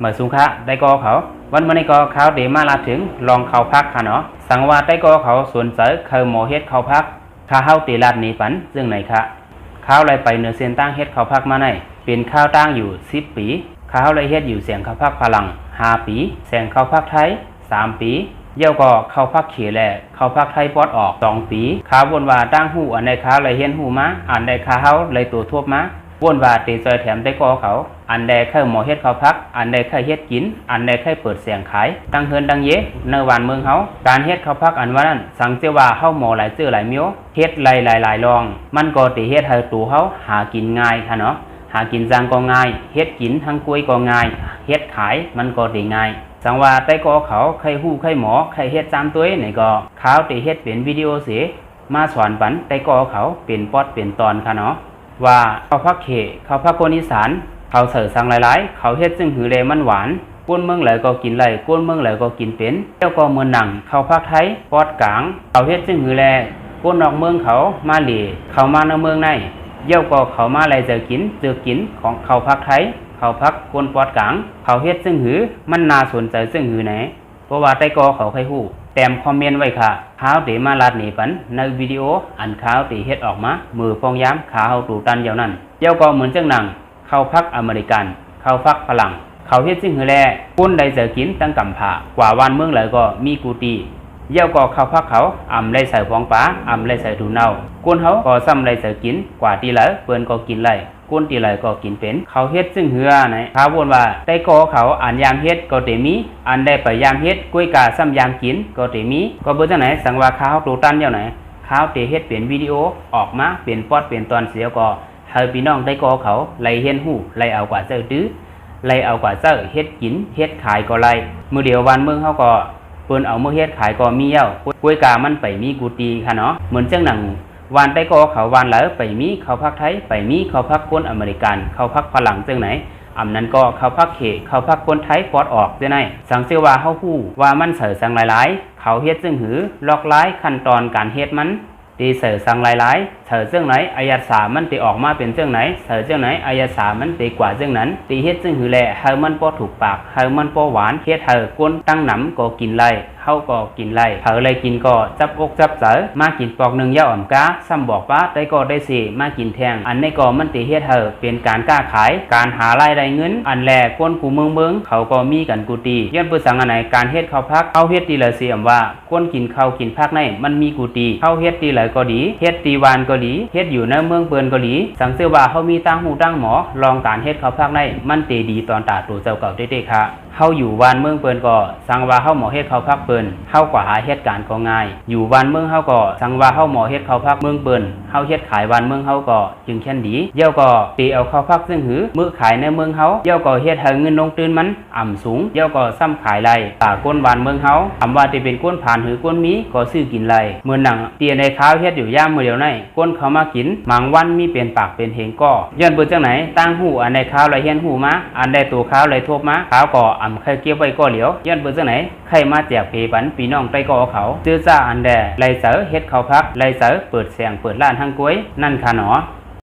เมือนสุขะได้กอเขา วันวันนี้ก็เขาเดมาลาถึงลองเขาพักค่ะเนาะสังว่าได้กอเขาสวนเสอเคยหมอเฮ็ดเขาพักข้าเฮาตีลาดหนีปันซึ่งไหนคะข้าวไรไปเนื้อเส้นตั้งเฮ็ดเขาพักมาในเป็นข้าวตั้งอยู่สิบปีข้าวไรเฮ็ดอยู่เสียงเขาพักพลังห้าปีแสงเขาพักไทยสามปีเยี่ยวก็เข้าพักเขียแหละเข้าพักไทยปอดออกสองปีข้าวนว่าตั้งหูอันใดข้าวไรเฮียนหูมาอันใดข้าเฮาไรตัวทวบมา ว่นว่าตีซอยแถมได้กอเขา อันใดเคยหมอเฮ็ดเขาพัก อันใดเคยเฮ็ดกิน อันใดเคยเปิดเสียงขายดังเฮินดังเยในวันเมืองเฮาการเฮ็ดเขาพักอันว่านั้นสังเจว่าเฮาหมอหลายเจื้อหลายเมียวเฮ็ดหลายหลายหลายรอง มันก็ติเฮ็ดให้ตัวเฮาหากินง่ายค่ะเนาะหากินจางก็ง่ายเฮ็ดกินทั้งกล้วยก็ง่ายเฮ็ดขายมันก็ด้ง่ายสังว่าใต้กอเขาใครฮู้ใครหมอใครเฮ็ดจามตัวนี่ก็เขาติเฮ็ดเป็นวิดีโอเสียมาสอนปันใต้กอเขาเป็นปอดเป็นตอนค่ะเนาะ ว่าเขาพักเขเขาพักคนอีสาน เขาเสิร์สังหลายๆ เขาเฮ็ดซึ่งหือเลมันหวานก้นเมืองไหลก็กินไหลก้นเมืองไหลก็กินเป็นเจ้าก็เมืองหนัง เขาพักไทยปอดกลาง เขาเฮ็ดซึ่งหือแลก้นนอกเมืองเขามาเหลีเขามาในเมืองในเย่าก็เขามาไหลเจอกินเจอกินของเขาพักไทย เขาพักก้นปอดกลาง เขาเฮ็ดซึ่งหือมันน่าสนใจซึ่งหือไหนเพราะว่าใต้กอเขาใครฮู้ แต้มคอมเมนต์ไว้ค่ะข้าวตีมาลาดหนีปันในวิดีโออันข้าวตีเฮ็ดออกมามือฟองย้ำขาเฮาตูตันเดียวนั้นเจ้าก็เหมือนเจ้าหนังเข้าพักอเมริกัน เข้าพักฝรั่งเขาเฮ็ดซึ่งหือแลปุ้นใดเจอกินตั้งกำผากว่าวันเมืองเลยก็มีกูตี เย่าก็เข้าพักเขาอ่ำไรใส่ฟองป้าอ่ำไรใส่ถูเน่าก้นเขาก็ซ้ำไรใส่กินกว่าตีเหลอเปิ้นก็กินไรก้นตีไรก็กินเป็น เขาเฮ็ดซึ่งเหือไหนเขาวนว่าได้กอเขาอ่านยามเฮ็ดก็เตมี อันได้ไปยามเฮ็ดกล้วยกาซ้ำยามกินก็เตมี ก็เบิ่จังไหนสังว่าข้าวโตตันเดียวไหนข้าวเตเฮ็ดเป็นวิดีโอออกมาเป็นปอดเป็นตอนเสียก็ให้พี่น้องได้กอเขาไล่เฮ็นหู้ไล่เอากว่าเจ้าตื้อไล่เอากว่าเจ้าเฮ็ดกินเฮ็ดขายก็ไล่มื้อเดียววันเมืองเฮาก็ เปิ้นเอาเมื่อเฮ็ดขายก็มีเย้ากล้วยกามันไปมีกูตีค่ะเนาะเหมือนเจ้าหนังวานไปก็เขาวานเหลอไปมีเขาพักไทยไปมีเขาพักคนอเมริกัน เขาพักฝรั่งจังไหนอำนั้นก็เขาพักเขเขาพักคนไทยฟอดออกจังไหนสังเสว่าเฮาฮู้ว่ามันเสือสังหลายๆ เขาเฮ็ดซึ่งหือลอกหลายขั้นตอนการเฮ็ดมัน ตีเสือสังหลายๆเสือเจ้าไหนอายาสามันตีออกมาเป็นเจ้าไหนเสือเจ้าไหนอายาสามันตีกว่าเจ้านั้นตีเฮ็ดซึ่งหือแหล่เฮามันพอถูกปากเฮามันพอหวานเฮ็ดเฮอก้นตั้งหนำก็กินไล่เฮาก็กินไล่เฮาเลยกินก็จับอกจับเจอมากินปอกหนึ่งย่าอ่อมกาซ้ำบอกว่าได้ก็ได้สิมากินแทง อันนี้ก็มันติเฮ็ดเฮาเป็นการกล้าขาย การหารายได้เงิน อันแลก้นกูเมืองเมืองเขาก็มีกันกูตีย้อนเปิดสังอันไหนการเฮ็ดข้าวพักเอาเฮ็ดตีเละเสียมว่าก้นกินข้าวกินพักในมันมีกูตีเฮาเฮ็ดตีหลยก็ดีเฮ็ดตีวานก็ดีเฮ็ดอยู่ในเมืองเปินก็ดีสังเสือว่าเฮามีตั้งหูตั้งหมอลองการเฮ็ดข้าวพักในมันตีดีตอนตาตัวเจ้าเก่าเด็กๆค่ะเฮาอยู่วานเมืองเปิ้นก็สังว่าเฮาหมอเฮ็ดเขาพักเปิ้นเฮาก็หาเฮ็ดการก็ง่าย อยู่วานเมืองเฮาก็สังว่าเฮาหมอเฮ็ดเขาพักเมืองเปิ้นเฮาเฮ็ดขายวานเมืองเฮาก็จึงแค่นดีเยี่ยวก็ตีเอาเขาพักซึ่งหือมือขายในเมืองเฮาเยี่ยวก็เฮ็ดให้เงินลงตื่นมันอ่ำสูงเยี่ยวก็ซ้ำขายไรตาก้นวานเมืองเฮาคำว่าจะเป็นก้นผ่านหือก้นมีก็ซื้อกินไรเมื่อหนังเตียในข้าวเฮ็ดอยู่ย่ามมื้อเดียวในก้นเขามากินบางวันมีเป็นปากเป็นเหงก็ย้อนเบิ่จังไหนตั้งหูอันใดข้าวไรเฮียนหูมาอันใดตัวข้าวไรทบมาข้าวก็อำใครเกี่ยวไว้ก็เหลียวย้อนเบิ่จังไหนใครมาแจกเพปันปีน้องใต้ก็เขาจื้อจ้าอันแดไรเสอเฮ็ดเขาพักไรเสอเปิดแสงเปิดร้านทางกล้วยนั่นค่ะหนอ